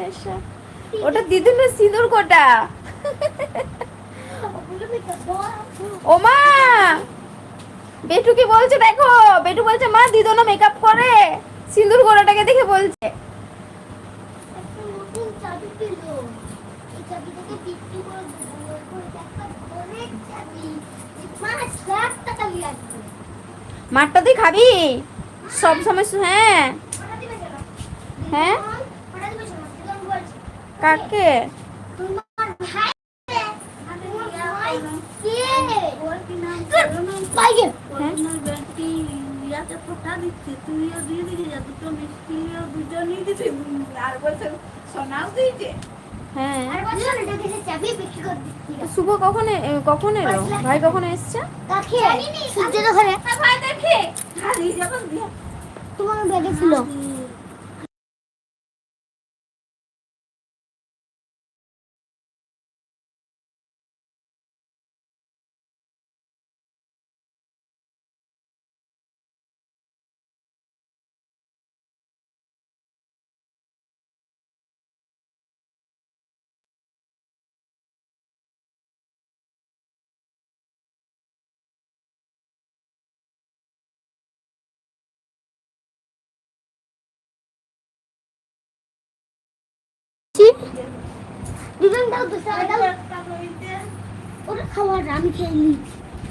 নেশা ওটা দিদুনের সিঁদুর কোটা? ওমা বেটু কি বলছে, দেখো, বেটু বলছে, মা দিদুনও মেকআপ করে। সিঁদুর গোড়াটাকে দেখে বলছে। মাঠটা তুই খাবি? সব সময় হ্যাঁ। হ্যাঁ? ওটা দিবে কেন দিদন বলছে কাকে? তোমার ভাই তোমার ভাই কে পাইগে হ্যাঁ? হ্যাঁ শুভ কখন কখন এলো? ভাই কখন এসছে? দেখে। তোমার ব্যাগে ছিল।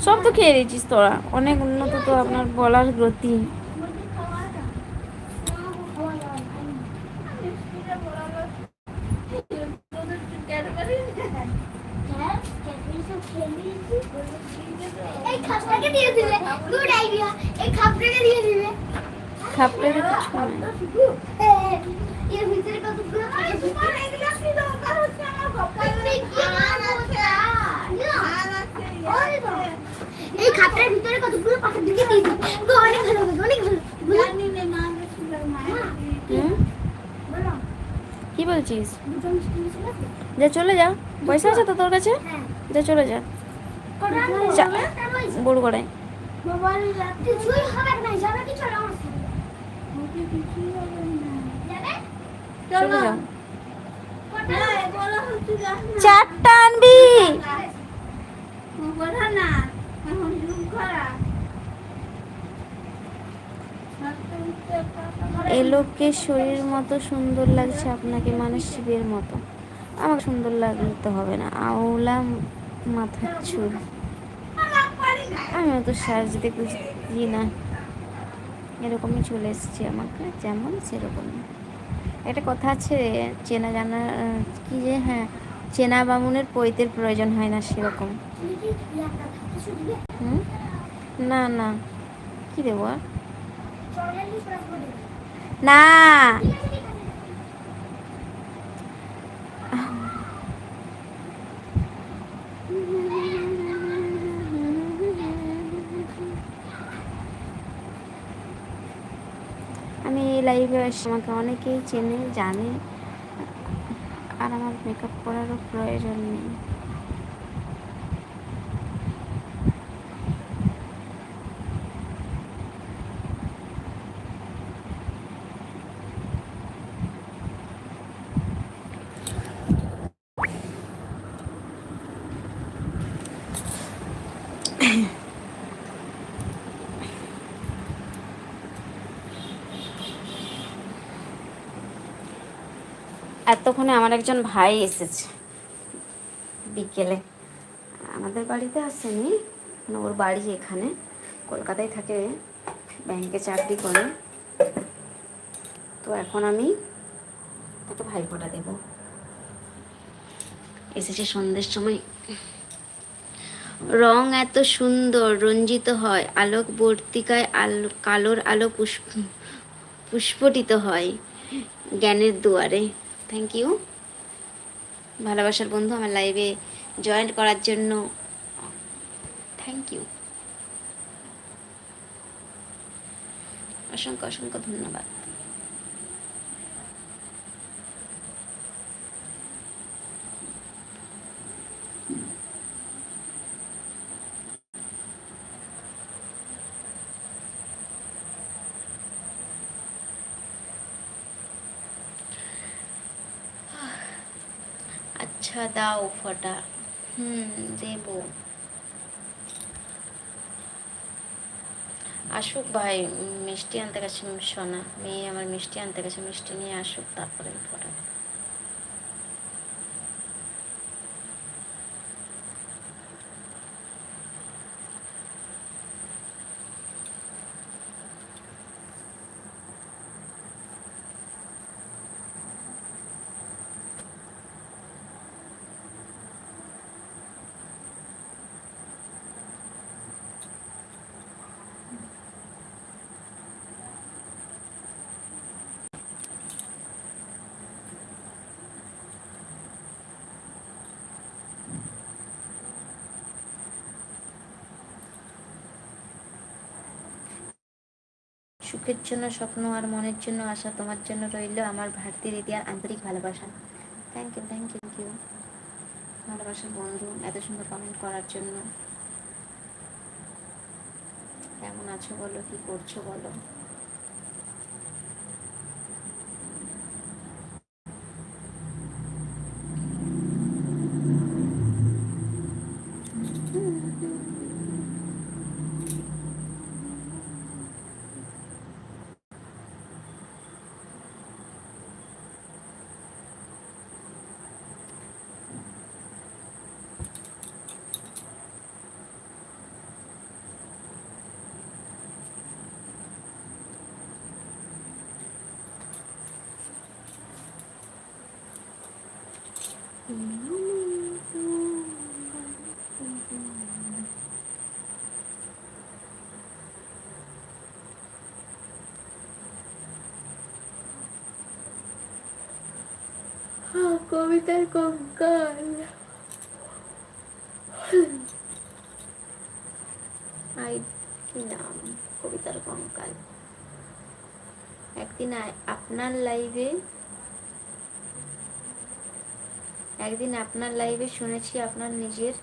সব তো খেয়ে দিয়েছিস তোরা। অনেক উন্নত তো আপনার বলার গতি এই খাপটাকে দিয়ে দিবে গুড আইডিয়া এই খাপটাকে দিয়ে দিবে খাপড়ে তো কিছু নাই এর ভিতরে কতগুলো তোমার এগুলো কি দরকার হচ্ছে আমার বাবা এই খাপটার ভিতরে কতগুলো পাতা দিকে দিয়ে দিবে তো অনেক ভালো হবে অনেক ভালো বলো। হুম? বলো। কি বলছিস? যা চলে যা। পয়সা আছে তো তোর কাছে? হ্যাঁ। যা চলে যা। বড় কড়াই মোবাইল কিছুই হবে না যাবে কি চলো আমার সাথে যাবে? চলে যা। চারটা আনবি। এ লোককে শরীর মতো সুন্দর লাগছে, আপনাকে মানে শিবের মতো। আমাকে সুন্দর লাগতে হবে না। আওলা মাথার চুল। আমি অত সাজতে বুঝি না। এরকমই চলে এসেছে আমাকে, যেমন সেরকমই একটা কথা আছে, চেনা জানা, কি যে হ্যাঁ চেনা বামুনের পৈতের প্রয়োজন হয় না সেরকম। হুম? না না। কি দেবো আর? না! আমি এই লাইভে আমাকে অনেকেই চেনে, জানে। আর আমার মেকআপ করারও প্রয়োজন নেই। এতক্ষণে আমার একজন ভাই এসেছে বিকেলে। আমাদের বাড়িতে আসেনি মানে ওর বাড়ি এখানে, কলকাতায় থাকে ব্যাংকে চাকরি করে। তো এখন আমি তাকে ভাইফোঁটা দেব। এসেছে সন্ধ্যের সময়। রং এত সুন্দর, রঞ্জিত হয়, আলোক বর্তিকায় আলো, কালোর আলো পুষ্প, পুষ্পটিত হয় জ্ঞানের দুয়ারে। থ্যাংক ইউ ভালোবাসার বন্ধু আমার লাইভে জয়েন করার জন্য থ্যাংক ইউ অসংখ্য অসংখ্য ধন্যবাদ। আচ্ছা দাও ফটা হুম, দেব। আসুক ভাই, মিষ্টি আনতে গেছে সোনা। মেয়ে আমার মিষ্টি আনতে গেছে, মিষ্টি নিয়ে আসুক, তারপরে ফটা সুখের জন্য স্বপ্ন আর মনের জন্য আশা তোমার জন্য রইল আমার ভারতী দিদি আর আন্তরিক ভালোবাসা। Thank you thank you you ভালোবাসার বন্ধু, এত সুন্দর কমেন্ট করার জন্য। কেমন আছো বলো, কি করছ বলো? কবিতার কঙ্কাল। আই, কি নাম? কবিতার কঙ্কাল। একদিন আপনার লাইভে একদিন আপনার লাইভে শুনেছি আপনার নিজের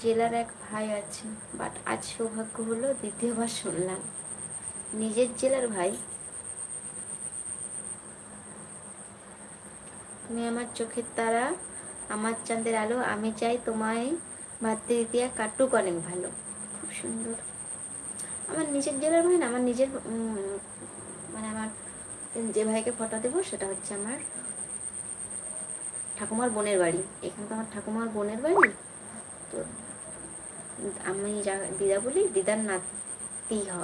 জেলার এক ভাই আছে বাট আজ সৌভাগ্য হলো দ্বিতীয়বার শুনলাম। নিজের জেলার ভাই। তুমি আমার চোখের তারা, আমার চাঁদের আলো, আমি চাই তোমায় ভাতৃ দিয়া কাটুক অনেক ভালো। খুব সুন্দর। আমার নিজের জেলার ভাই আমার নিজের মানে আমার যে ভাইকে ফটো দেবো, সেটা হচ্ছে আমার ঠাকুমার বোনের বাড়ি। এখানে তো আমার ঠাকুমার বোনের বাড়ি। তো আমি যা, দিদা বলি, দিদার নাতি হ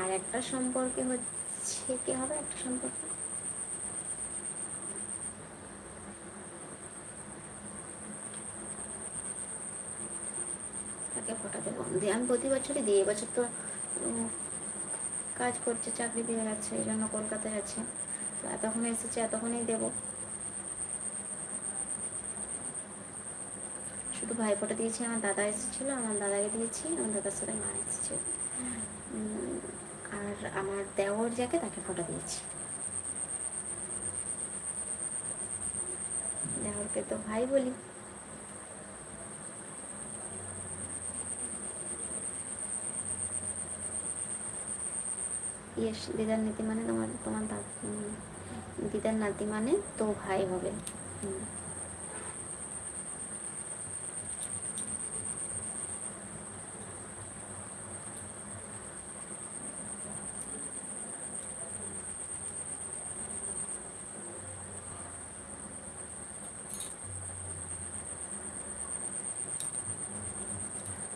আর একটা সম্পর্কে হচ্ছে, কি হবে একটা সম্পর্কে? তাকে ফোটাতে বন্ধ দিই আমি প্রতি বছরই দিই, এবছর তো কাজ করছে, চাকরি পেয়ে গেছে, এই জন্য কলকাতায় আছে। এতক্ষণে এসেছে, এতক্ষণেই দেবো। শুধু ভাইফোঁটা দিয়েছি, আমার দাদা এসেছিল, আমার দাদাকে দিয়েছি, আমার দাদার সাথে মা এসেছে। আর আমার দেওর যাকে তাকে ফোঁটা দিয়েছি। দেওরকে তো ভাই বলি। ইয়েস, দিদার নীতি মানে তোমার তোমার দিদার নাতি মানে তো ভাই হবে।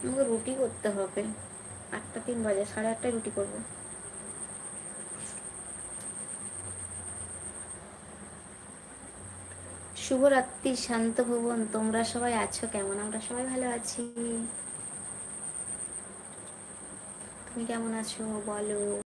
আমাকে রুটি করতে হবে। আটটা তিন বাজে, সাড়ে আটটায় রুটি করব। শুভরাত্রি, শান্ত ভুবন। তোমরা সবাই আছো কেমন? আমরা সবাই ভালো আছি। তুমি কেমন আছো? বলো।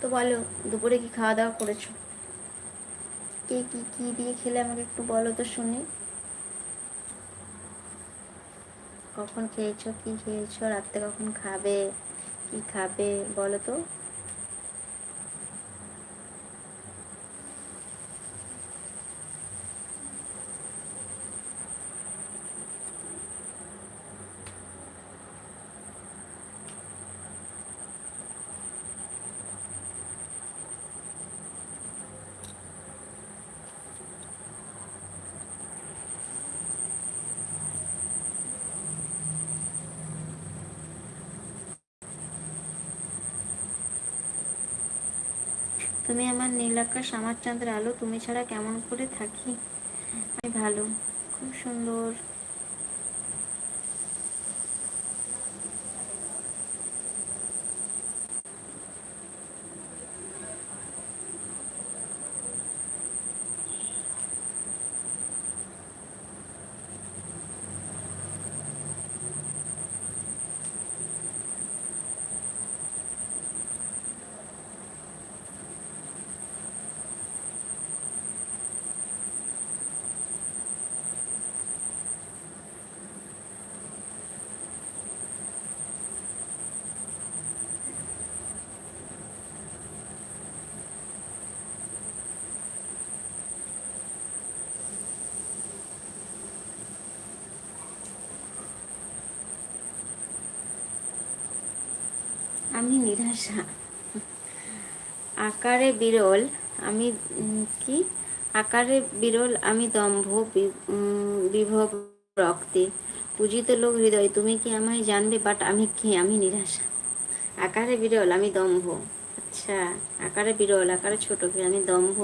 তো বলো, দুপুরে কি খাওয়া দাওয়া করেছ? কে কি কি দিয়ে খেলে আমাকে একটু বলো তো শুনি। কখন খেয়েছো, কি খেয়েছো, রাত্রে কখন খাবে, কি খাবে, বলো তো। তুমি আমার নীলাকাশ, আমার চাঁদের আলো, তুমি ছাড়া কেমন করে থাকি? আমি ভালো, খুব সুন্দর। নিরাশা। আকারে বিরল আমি কি? আকারে বিরল আমি দম্ভ বিভব রক্তে পূজিত লোক হৃদয়, তুমি কি আমায় জানবে? বাট আমি কি? আমি নিরাশা। আকারে বিরল আমি দম্ভ। আচ্ছা আকারে বিরল, আকারে ছোট আমি দম্ভ,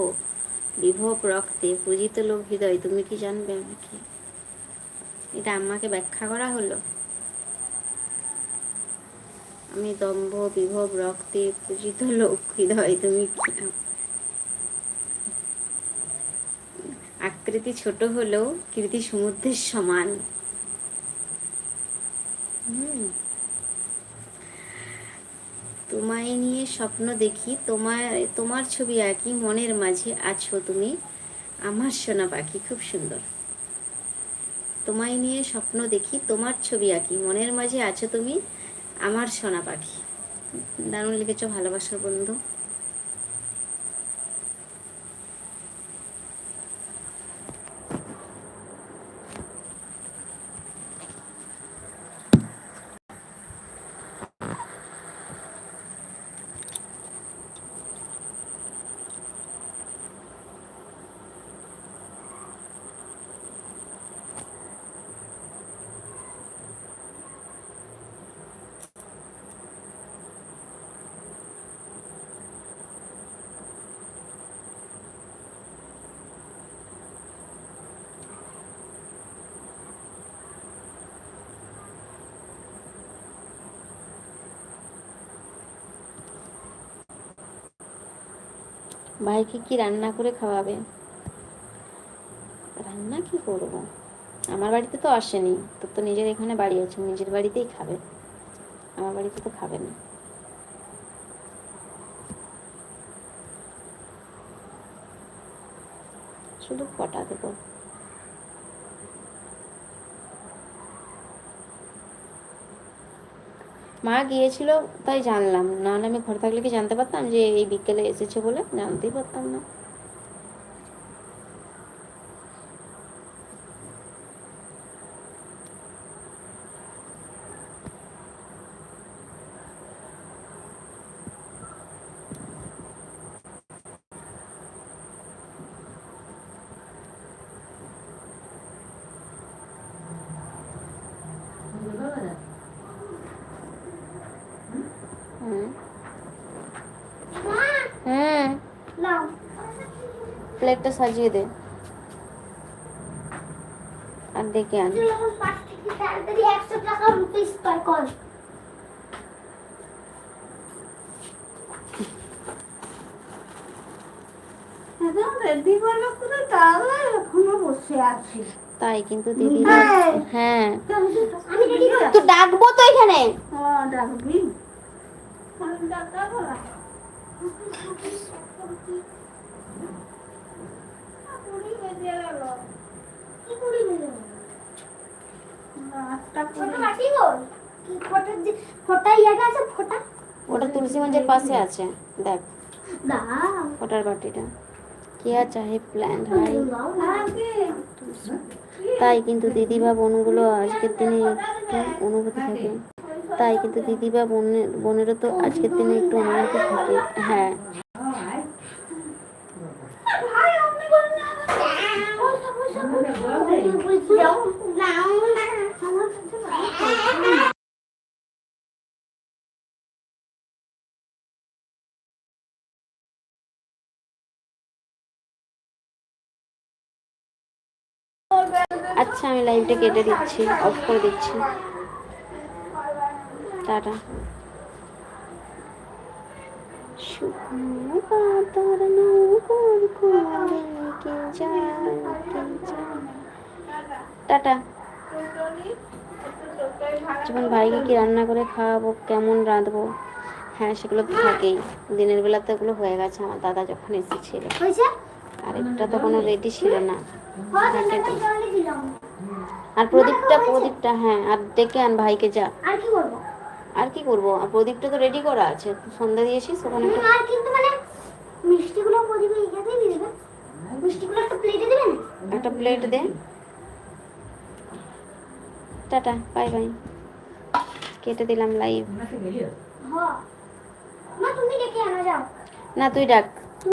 বিভব রক্তে পূজিত লোক হৃদয়, তুমি কি জানবে আমি কি? এটা আমাকে ব্যাখ্যা করা হলো? আমি দম্ভ, বিভব, রক্তে পূজিত লোক, হৃদয়, তুমি আকৃতি ছোট হলেও কীর্তি সমুদ্রের সমান। তোমায় নিয়ে স্বপ্ন দেখি তোমার তোমার ছবি আঁকি, মনের মাঝে আছো তুমি। আমার সোনা পাখি খুব সুন্দর। তোমায় নিয়ে স্বপ্ন দেখি, তোমার ছবি আঁকি, মনের মাঝে আছো তুমি। আমার সোনা পাখি। দারুণ লিখেছ ভালোবাসার বন্ধু। ভাইকে কি রান্না করে খাওয়াবে? রান্না কি করব? আমার বাড়িতে তো আসেনি। তোর তো নিজের এখানে বাড়ি আছে নিজের বাড়িতেই খাবে। আমার বাড়িতে তো খাবে না। শুধু কটা দেবো? মা গিয়েছিল, তাই জানলাম। নাহলে আমি ঘরে থাকলে কি জানতে পারতাম যে এই বিকেলে এসেছে বলে? জানতেই পারতাম না হুম মা হুম নাও প্লেটটা সাজিয়ে দে। আর ডেকে আন। তুই কিন্তু দিদি হ্যাঁ। হ্যাঁ। আমি রেডি করে তো ডাকবো তো এখানে। ও ডাকবি আমি ডাকা বলা কুড়ি বেজে গেল কি করি বলে? আটটা ছোট কুড়ি বাটি গোল কি ফোটার যে ফোটা ইয়াটা আছে ফোটা ওটা তুলসী মঞ্চের পাশে আছে দেখ। ওটার বাটিটা। কিয়া চাহে প্ল্যান হাই? তাই কিন্তু দিদি বা বোনগুলো আজকের দিনে একটু অনুভূতি থাকে। তাই কিন্তু দিদি বা বোনের বোনেরও তো আজকের দিনে একটু অনুভূতি থাকে। হ্যাঁ ভাই আপনি বলেন না পয়সা পয়সা পয়সা দাও দাও না আমার কাছে নাই। আচ্ছা আমি লাইভটা কেটে দিচ্ছি অফ করে দিচ্ছি। টাটা। শুকনো পাতার নৌকোর কুলে কে যায়, টাটা। যেমন ভাইকে কি রান্না করে খাওয়াবো কেমন রাঁধবো? হ্যাঁ সেগুলো তো থাকেই। দিনের বেলা তো ওগুলো হয়ে গেছে আমার দাদা যখন এসেছিল। হয়েছে? আর একটা তো কোনো রেডি ছিল না। হ্যাঁ আর প্রদীপটা প্রদীপটা হ্যাঁ আর ডেকে আন ভাইকে যা। আর কি করব? আর কি করব? আর প্রদীপটা তো রেডি করা আছে সন্ধ্যা দিয়েছিস ওখানে? একটা আর কিন্তু মানে মিষ্টিগুলো প্রদীপে ইয়েতে দিয়ে দেবেন মিষ্টিগুলো একটা প্লেটে দেবেন একটা প্লেট দে। টাটা বাই বাই কেটে দিলাম লাইভ হ্যাঁ মা তুমি ডেকে আনো যাও। না তুই ডাক।